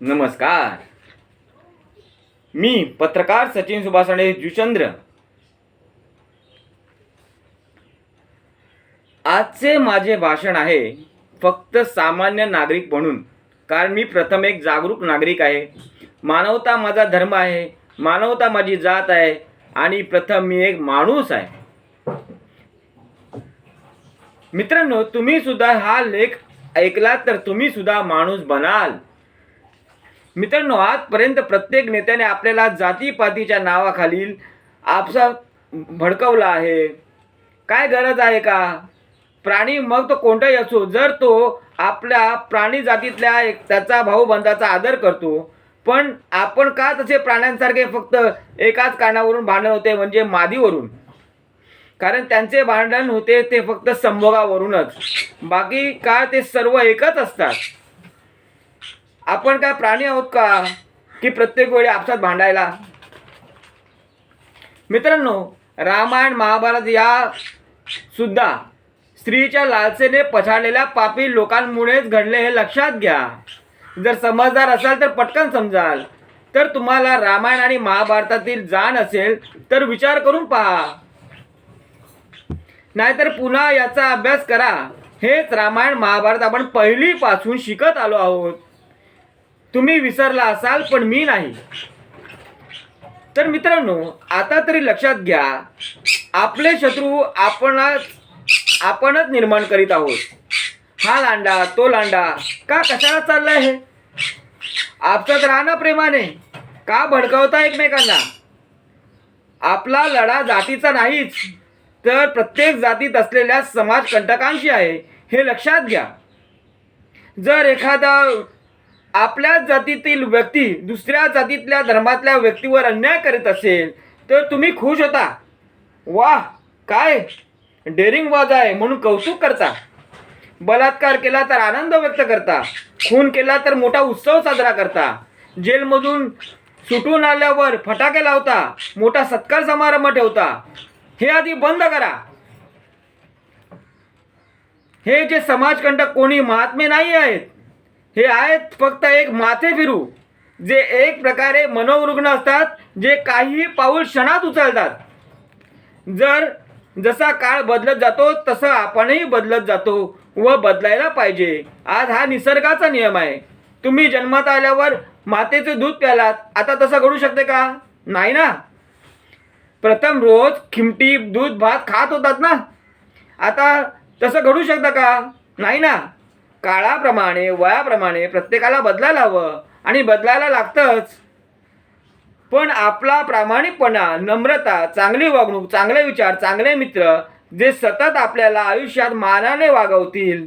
नमस्कार. मी पत्रकार सचिन सुभाषणे जुचंद्र. आजचे माझे भाषण आहे फक्त सामान्य नागरिक म्हणून कारण मी प्रथम एक जागरूक नागरिक आहे. मानवता माझा धर्म आहे मानवता माझी जात आहे आणि प्रथम मी एक माणूस आहे. मित्रांनो तुम्ही सुद्धा हा लेख ऐकला तर तुम्ही सुद्धा माणूस बनाल. मित्रांनो आजपर्यंत प्रत्येक नेत्याने आपल्याला जातीपातीच्या नावाखालील आपसा भडकवला आहे. काय गरज आहे का? प्राणी मग तो कोणताही असो जर तो आपल्या प्राणी जातीतल्या एक त्याचा भाऊबंधाचा आदर करतो पण आपण का तसे प्राण्यांसारखे फक्त एकाच कारणावरून भांडण होते म्हणजे मादीवरून? कारण त्यांचे भांडण होते ते फक्त संभोगावरूनच. बाकी का ते सर्व एकच असतात. आपण काय प्राणी आहोत का? की प्रत्येक वेळी आपसात भांडायला? मित्रांनो रामायण महाभारत या सुद्धा स्त्रीच्या लालसेने पछाडलेल्या पापी लोकांमुळेच घडले हे लक्षात घ्या. जर समजदार असाल तर पटकन समजाल. तर तुम्हाला रामायण आणि महाभारतातील जाण असेल तर विचार करून पहा. नाहीतर पुन्हा याचा अभ्यास करा. हेच रामायण महाभारत आपण पहिलीपासून शिकत आलो आहोत. तुम्ही विसरला असाल पण मी नाही. तर मित्रांनो आता तरी लक्षात घ्या आपले शत्रू आपणच आपणच निर्माण करीत आहोत. हा लांडा तो लांडा का कशाला चालला आहे आपसात राहणं प्रेमाने का भडकवता एकमेकांना? आपला लढा जातीचा नाहीच तर प्रत्येक जातीत असलेल्या समाजकंटकांशी आहे हे लक्षात घ्या. जर एखादा आपल्या जातीतील व्यक्ती दुसऱ्या जातीतल्या धर्मातल्या व्यक्तीवर अन्याय करीत असेल तर तुम्ही खुश होता. वाह काय? डेअरिंग वाज आहे म्हणून कौतुक करता. बलात्कार केला तर आनंद व्यक्त करता. खून केला तर मोठा उत्सव साजरा करता. जेलमधून सुटून आल्यावर फटाके लावता. मोठा सत्कार समारंभ ठेवता. हे आधी बंद करा. हे जे समाजकंटक कोणी महात्मे नाही आहेत हे आहेत फक्त एक माथे फिरू जे एक प्रकारे मनोरुग्ण असतात जे काही पाऊल क्षणात उचलतात. जर जसा काळ बदलत जातो तसं आपणही बदलत जातो व बदलायला पाहिजे. आज हा निसर्गाचा नियम आहे. तुम्ही जन्मात आल्यावर मातेचे दूध प्यालात. आता तसं घडू शकते का? नाही ना? प्रथम रोज खिमटी दूध भात खात होतात ना? आता तसं घडू शकतं का? नाही ना? काळाप्रमाणे वयाप्रमाणे प्रत्येकाला बदलायला हवं आणि बदलायला लागतंच. पण आपला प्रामाणिकपणा नम्रता चांगली वागणूक चांगले विचार चांगले मित्र जे सतत आपल्याला आयुष्यात मानाने वागवतील.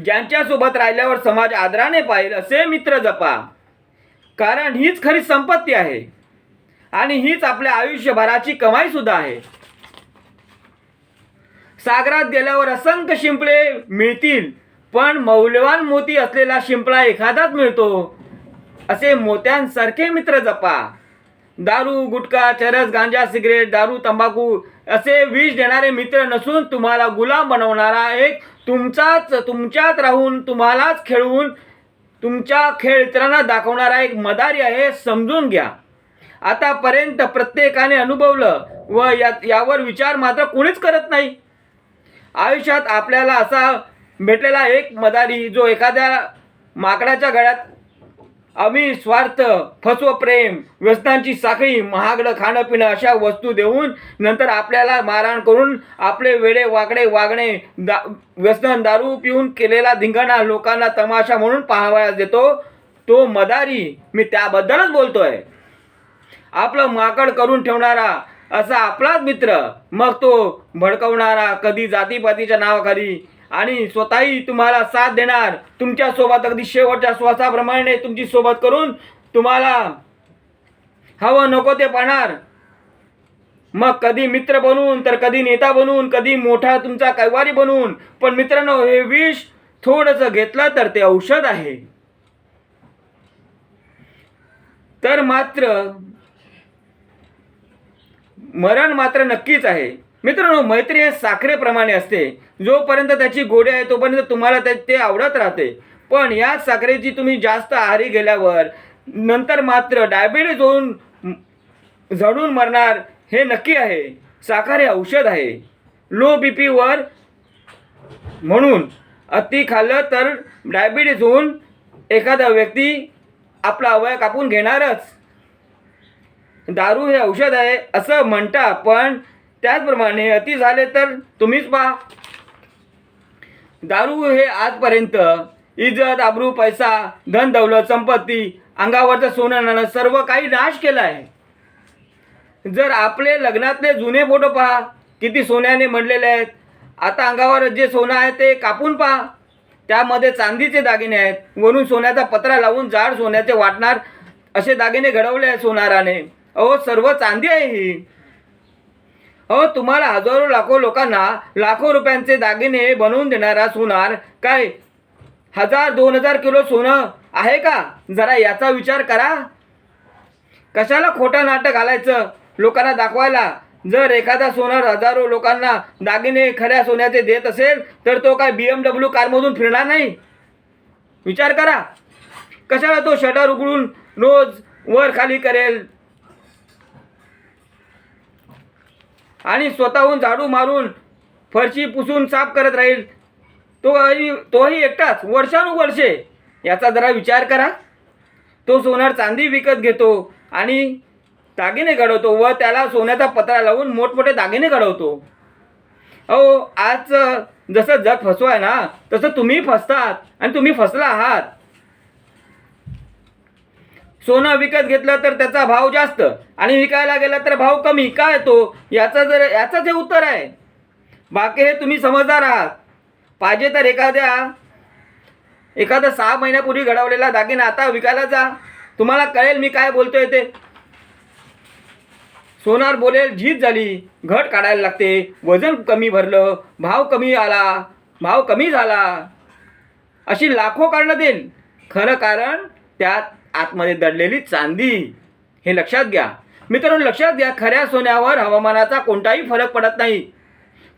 ज्यांच्यासोबत राहिल्यावर समाज आदराने पाहिल असे मित्र जपा. कारण हीच खरी संपत्ती आहे. आणि हीच आपल्या आयुष्यभराची कमाईसुद्धा आहे. सागरात गेल्यावर असंख्य शिंपले मिळतील पण मौल्यवान मोती असलेला शिंपळा एखादाच मिळतो. असे मोत्यांसारखे मित्र जपा. दारू गुटखा चरस गांजा सिगरेट दारू तंबाखू असे विष देणारे मित्र नसून तुम्हाला गुलाम बनवणारा एक तुमचाच तुमच्यात राहून तुम्हालाच खेळवून तुमच्या खेळ इतरांना दाखवणारा एक मदारी आहे समजून घ्या. आतापर्यंत प्रत्येकाने अनुभवलं व या यावर विचार मात्र कोणीच करत नाही. आयुष्यात आपल्याला असा भेटलेला एक मदारी जो एखाद्या माकडाच्या गळ्यात आम्ही स्वार्थ फसव प्रेम व्यसनांची साखळी महागडं खाणं पिणं अशा वस्तू देऊन नंतर आपल्याला मारहाण करून आपले वेडे वाकडे वागणे दा व्यसन दारू पिऊन केलेला धिंगाणा लोकांना तमाशा म्हणून पाहावयास देतो तो मदारी मी त्याबद्दलच बोलतोय. आपलं माकड करून ठेवणारा असा आपलाच मित्र. मग तो भडकवणारा कधी जातीपातीच्या नावाखाली आणि स्वतःही तुम्हाला साथ देणार. तुमच्यासोबत अगदी शेवटच्या श्वासाप्रमाणे तुमची सोबत करून तुम्हाला हवं नको ते पाहणार. मग कधी मित्र बनून तर कधी नेता बनवून कधी मोठा तुमचा कैवारी बनून. पण मित्रांनो हे विष थोडंसं घेतलं तर ते औषध आहे. तर मात्र मरण मात्र नक्कीच आहे. मित्रांनो मैत्री हे साखरेप्रमाणे असते. जोपर्यंत त्याची गोडी आहे तोपर्यंत तुम्हाला ते ते आवडत राहते. पण या साखरेची तुम्ही जास्त आहारी गेल्यावर नंतर मात्र डायबिटीज होऊन झडून मरणार हे नक्की आहे. साखर हे औषध आहे. लो बी पीवर म्हणून अति खाल्लं तर डायबिटीज होऊन एखादा व्यक्ती आपला अवय कापून घेणारच. दारू हे औषध आहे असं म्हणता पण त्याचप्रमाणे अति झाले तर तुम्हीच पहा. दारू हे आजपर्यंत इज्जत आबरू पैसा धन दौलत संपत्ती अंगावरचं सोनं नाणं सर्व काही नाश केलं आहे. जर आपले लग्नातले जुने फोटो पहा किती सोन्याने म्हणलेले आहेत. आता अंगावर जे सोनं आहे ते कापून पहा. त्यामध्ये चांदीचे दागिने आहेत. वरून सोन्याचा पत्रा लावून जाड सोन्याचे वाटणार असे दागिने घडवले आहेत सोनाराने. अहो सर्व चांदी आहे ही. अहो तुम्हाला हजारो लाखो लोकांना लाखो रुपयांचे दागिने बनवून देणारा सोनार काय? हजार दोन हजार किलो सोनं आहे का? जरा याचा विचार करा. कशाला खोटं नाटक घालायचं लोकांना दाखवायला? जर एखादा सोनार हजारो लोकांना दागिने खऱ्या सोन्याचे देत असेल तर तो काय बी एम डब्ल्यू कारमधून फिरणार नाही? विचार करा. कशाला तो शटर उघडून रोज वर खाली करेल? आणि स्वतःहून झाडू मारून फरशी पुसून साफ करत राहील. तोही तोही एकटाच वर्षानुवर्षे. याचा जरा विचार करा. तो सोनार चांदी विकत घेतो आणि दागिने घडवतो व त्याला सोन्याचा पत्रा लावून मोठमोठे दागिने घडवतो. अहो आज जसं जग फसवाय आहे ना तसं तुम्ही फसतात आणि तुम्ही फसला आहात. सोनं विकत घेतलं तर त्याचा भाव जास्त आणि विकायला गेला तर भाव कमी. का येतो याचं जर याचंच हे उत्तर आहे. बाकी हे तुम्ही समजदार आहात. पाहिजे तर एखाद्या एखादा सहा महिन्यापूर्वी घडवलेला दागिना आता विकायला जा. तुम्हाला कळेल मी काय बोलतोय ते. सोनार बोलेल झीज झाली. घट काढायला लागते. वजन कमी भरलं. भाव कमी आला. भाव कमी झाला. अशी लाखो कारणं देईल खरं कारण त्यात आतमध्ये दडलेली चांदी. हे लक्षात घ्या. मित्रांनो लक्षात घ्या खऱ्या सोन्यावर हवामानाचा कोणताही फरक पडत नाही.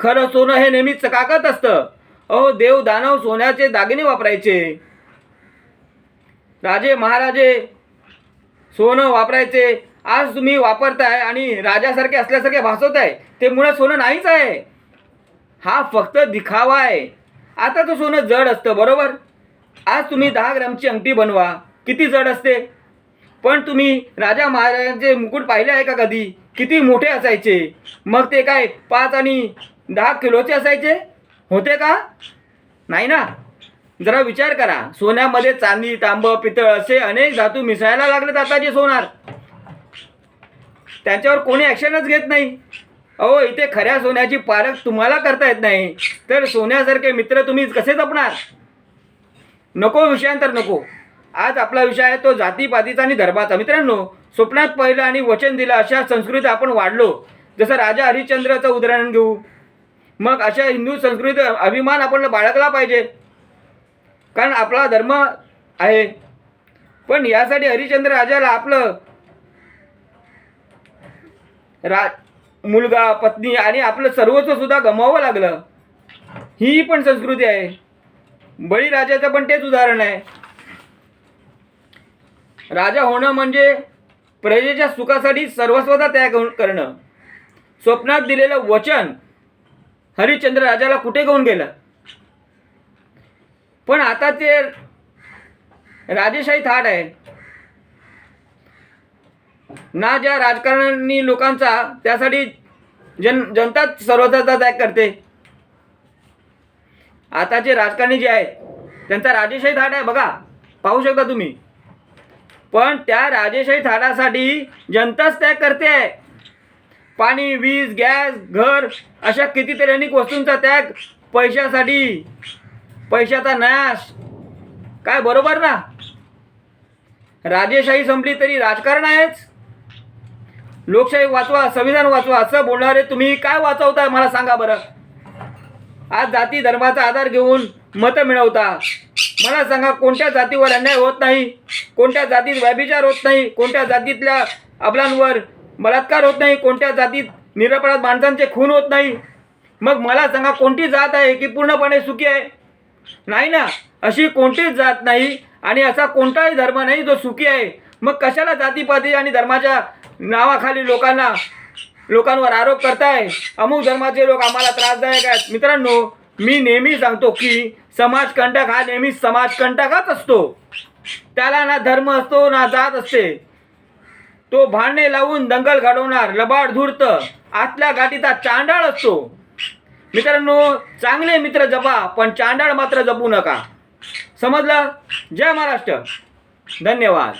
खरं सोनं हे नेहमी चकाकत असतं. अहो देव दानव सोन्याचे दागिने वापरायचे. राजे महाराजे सोनं वापरायचे. आज तुम्ही वापरताय आणि राजासारखे असल्यासारखे भासवताय. ते मुळात सोनं नाहीच आहे. हा फक्त दिखावा आहे. आता तो सोनं जड असतं बरोबर? आज तुम्ही दहा ग्रामची अंगठी बनवा. किती जड असते. पण तुम्ही राजा महाराजांचे मुकुट पाहिले आहे का कधी? किती मोठे असायचे. मग ते काय पाच आणि दहा किलोचे असायचे? होते का? नाही ना? जरा विचार करा. सोन्यामध्ये चांदी तांब पितळ असे अनेक धातू मिसळायला लागले आताचे सोनार. त्यांच्यावर कोणी ॲक्शनच घेत नाही. अहो इथे खऱ्या सोन्याची पारख तुम्हाला करता येत नाही. तर सोन्यासारखे मित्र तुम्ही कसे जपणार? नको विषयांतर नको. आज आपला विषय आहे तो जातीपातीचा आणि धर्माचा. मित्रांनो स्वप्नात पहिलं आणि वचन दिलं अशा संस्कृती आपण वाढलो. जसं राजा हरिश्चंद्राचं उदाहरण घेऊ. मग अशा हिंदू संस्कृती अभिमान आपण बाळगला पाहिजे. कारण आपला धर्म आहे. पण यासाठी हरिश्चंद्र राजाला आपलं रा मुलगा पत्नी आणि आपलं सर्वस्व सुद्धा गमावं लागलं. ही पण संस्कृती आहे. बळीराजाचं पण तेच उदाहरण आहे. राजा होणं म्हणजे प्रजेच्या सुखासाठी सर्वस्वता त्याग करणं. स्वप्नात दिलेलं वचन हरिश्चंद्र राजाला कुठे घेऊन गेलं? पण आता ते राजेशाही थाट आहे. ना ज्या राजकारणी लोकांचा त्यासाठी जन जनताच सर्वस्वता त्याग करते. आताचे राजकारणी जे आहेत त्यांचा राजेशाही थाट आहे. बघा पाहू शकता तुम्ही. पण त्या राजेशाही थाटासाठी जनताच त्याग करते. आहे पाणी वीज गॅस घर अशा कितीतरी अनेक वस्तूंचा त्याग पैशासाठी. पैशाचा नाश. काय बरोबर ना? राजेशाही संपली तरी राजकारण आहेच. लोकशाही वाचवा संविधान वाचवा असं बोलणारे तुम्ही काय वाचवताय मला सांगा बरं. आज जाती धर्माचा आधार घेऊन मतं मिळवता. मला सांगा कोणत्या जातीवर अन्याय होत नाही? कोणत्या जातीत व्यभिचार होत नाही? कोणत्या जातीतल्या अबलांवर बलात्कार होत नाही? कोणत्या जातीत निरपराध माणसांचे खून होत नाही? मग मला सांगा कोणती जात आहे की पूर्णपणे सुखी आहे? नाही ना. अशी कोणतीच जात नाही आणि असा कोणताही धर्म नाही जो सुखी आहे. मग कशाला जातीपाती आणि धर्माच्या नावाखाली लोकांना लोकांवर आरोप करताय? अमुक धर्माचे लोक आम्हाला त्रासदायक आहेत. मित्रांनो मी नेहमी सांगतो की समाजकंटक हा नेहमी समाजकंटकच असतो. त्याला ना धर्म असतो ना जात असते. तो भांडणे लावून दंगल घडवणार लबाड धूर्त आतल्या गाठीचा चांडाळ असतो. मित्रांनो चांगले मित्र जपा पण चांडाळ मात्र जपू नका. समजलं? जय महाराष्ट्र. धन्यवाद.